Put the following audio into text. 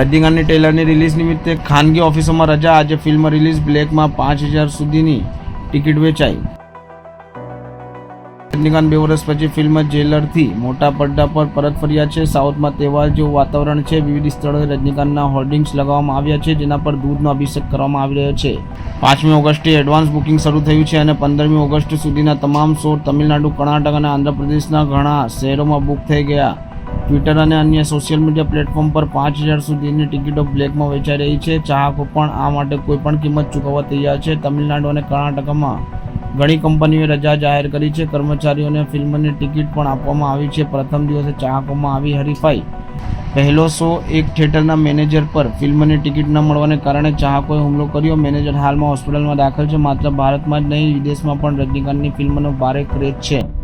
રજનીકાંતની ટેલરની release નિમિત્તે ખાનગી ઓફિસોમાં રજા આજે ફિલ્મ રિલીઝ બ્લેકમાં પાંચ હજાર સુધીની ટિકિટ વેચાઈ. રજનીકાંત બે વર્ષ પછી ફિલ્મ જેલરથી મોટા પડદા પર પરત ફર્યા છે. સાઉથમાં તહેવાર જેવું વાતાવરણ છે. વિવિધ સ્થળોએ રજનીકાંતના હોર્ડિંગ્સ લગાવવામાં આવ્યા છે, જેના પર દૂધનો અભિષેક કરવામાં આવી રહ્યો છે. પાંચમી ઓગસ્ટે એડવાન્સ બુકિંગ શરૂ થયું છે અને પંદરમી ઓગસ્ટ સુધીના તમામ શો તમિલનાડુ, કર્ણાટક અને આંધ્રપ્રદેશના ઘણા શહેરોમાં બુક થઈ ગયા. ટ્વિટર અને અન્ય સોશિયલ મીડિયા પ્લેટફોર્મ પર પાંચ હજાર સુધીની ટિકિટો બ્લેકમાં વેચાઈ રહી છે. ચાહકો પણ આ માટે કોઈ પણ કિંમત ચૂકવવા તૈયાર છે. તમિલનાડુ અને કર્ણાટકમાં ઘણી કંપનીઓએ રજા જાહેર કરી છે. કર્મચારીઓને ફિલ્મની ટિકિટ પણ આપવામાં આવી છે. પ્રથમ દિવસે ચાહકોમાં આવી હરીફાઈ. પહેલો શો એક થિયેટરના મેનેજર પર ફિલ્મની ટિકિટ ન મળવાને કારણે ચાહકોએ હુમલો કર્યો. મેનેજર હાલમાં હોસ્પિટલમાં દાખલ છે. માત્ર ભારતમાં જ નહીં, વિદેશમાં પણ રજનીકાંતની ફિલ્મનો ભારે ક્રેઝ છે.